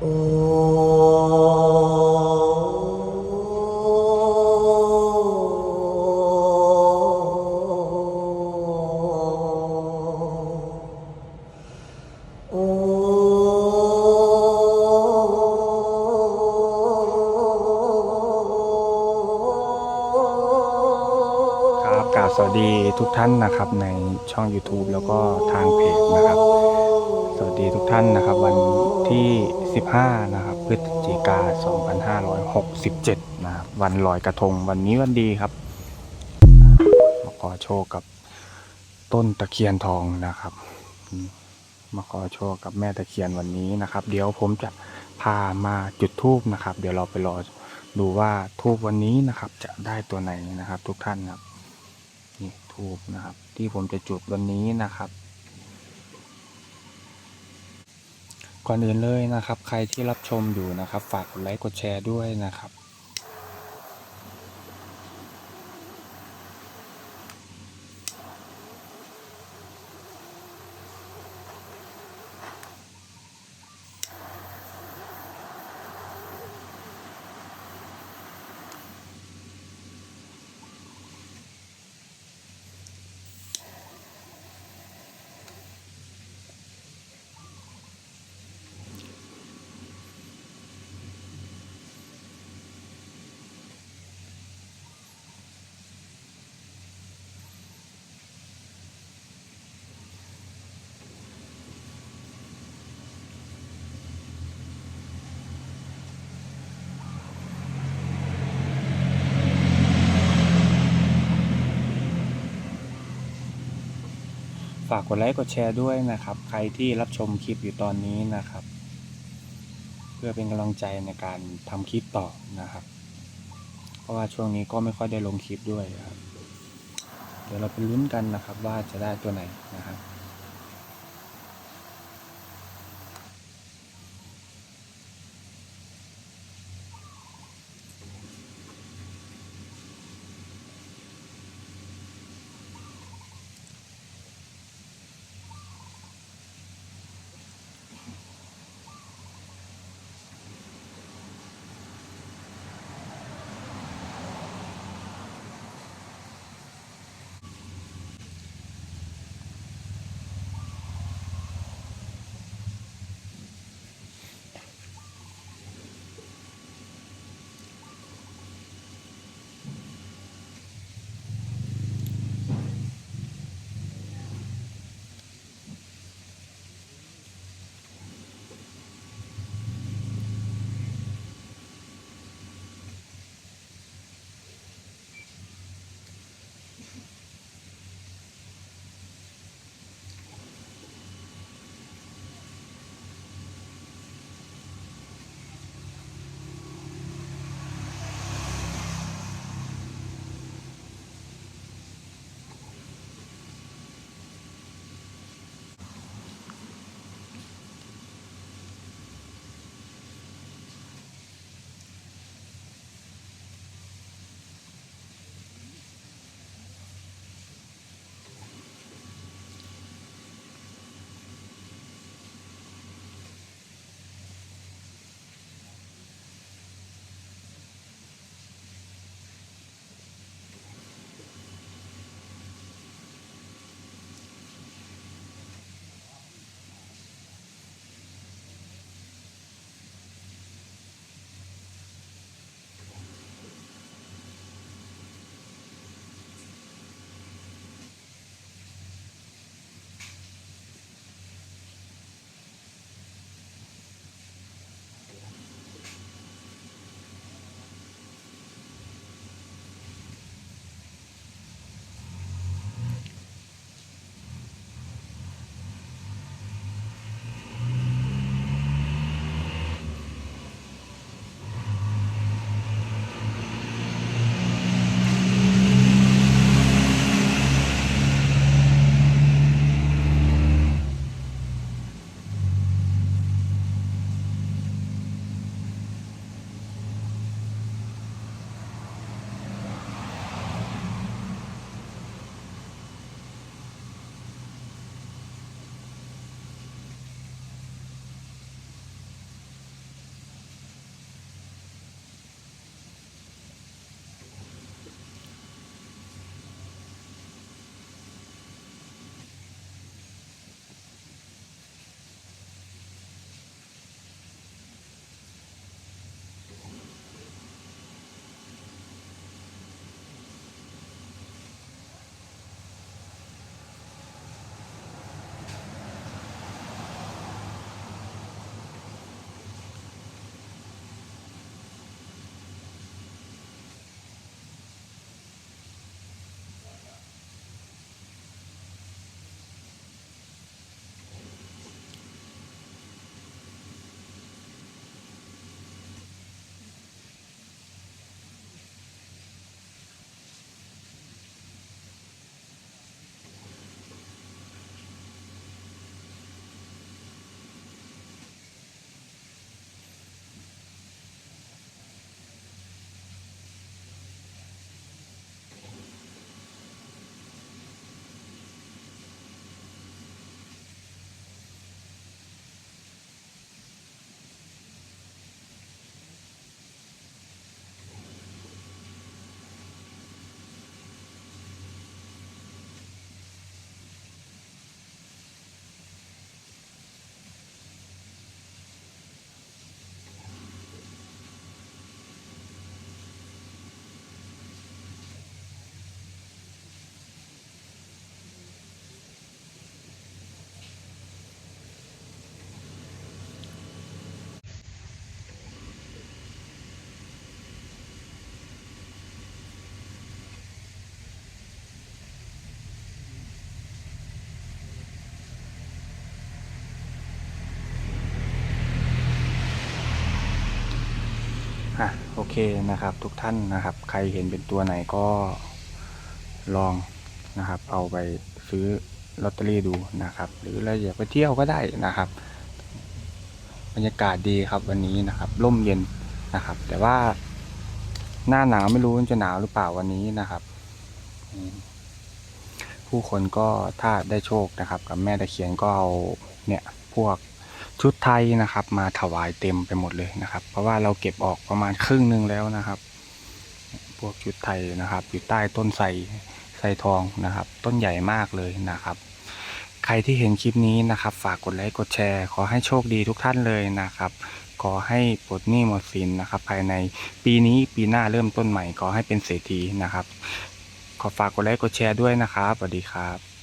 ค ทุกท่านนะครับในช่อง YouTube แล้วก็ทางเพจนะครับ สวัสดีทุกท่านนะครับ วันที่ 15 นะครับพฤศจิกา 2567 นะครับวันลอยกระทงวันนี้วันดีครับมาขอโชคกับต้นตะเคียนทองนะครับ มาขอโชคกับแม่ตะเคียนวันนี้นะครับ เดี๋ยวผมจะพามาจุดทูบนะครับ เดี๋ยวเราไปรอดูว่าทูบวันนี้นะครับ จะได้ตัวไหนนะครับ ทุกท่านครับ ทูบนะครับ ที่ผมจะจุดวันนี้นะครับ ก่อนอื่นเลยนะครับ ใครที่รับชมอยู่นะครับ ฝากกดไลค์กดแชร์ด้วยนะครับากกดไลค์กดแชร์ด้วยนะครับ ใครที่รับชมคลิปอยู่ตอนนี้นะครับ เพื่อเป็นกำลังใจในการทำคลิปต่อนะครับ เพราะว่าช่วงนี้ก็ไม่ค่อยได้ลงคลิปด้วยครับ เดี๋ยวเราไปลุ้นกันนะครับว่าจะได้ตัวไหนนะครับ เคนะครับทุกท่านนะครับ ใครเห็นเป็นตัวไหนก็ลองนะครับ เอาไปซื้อลอตเตอรี่ดูนะครับ หรือเราอยากไปเที่ยวก็ได้นะครับ บรรยากาศดีครับวันนี้นะครับร่มเย็นนะครับ แต่ว่าหน้าหนาวไม่รู้จะหนาวหรือเปล่าวันนี้นะครับ ผู้คนก็ถ้าได้โชคนะครับ กับแม่ตะเคียนก็เอาเนี่ยพวก ชุดไทยนะครับ มาถวายเต็มไปหมดเลยนะครับ เพราะว่าเราเก็บออกประมาณครึ่งหนึ่งแล้วนะครับ พวกชุดไทยนะครับ อยู่ใต้ต้นไทรไทรทองนะครับ ต้นใหญ่มากเลยนะครับ ใครที่เห็นคลิปนี้นะครับ ฝากกดไลค์กดแชร์ ขอให้โชคดีทุกท่านเลยนะครับขอให้ปลดหนี้หมดสินนะครับ ภายในปีนี้ปีหน้าเริ่มต้นใหม่ขอให้เป็นเศรษฐีนะครับ ขอฝากกดไลค์กดแชร์ด้วยนะครับสวัสดีครับ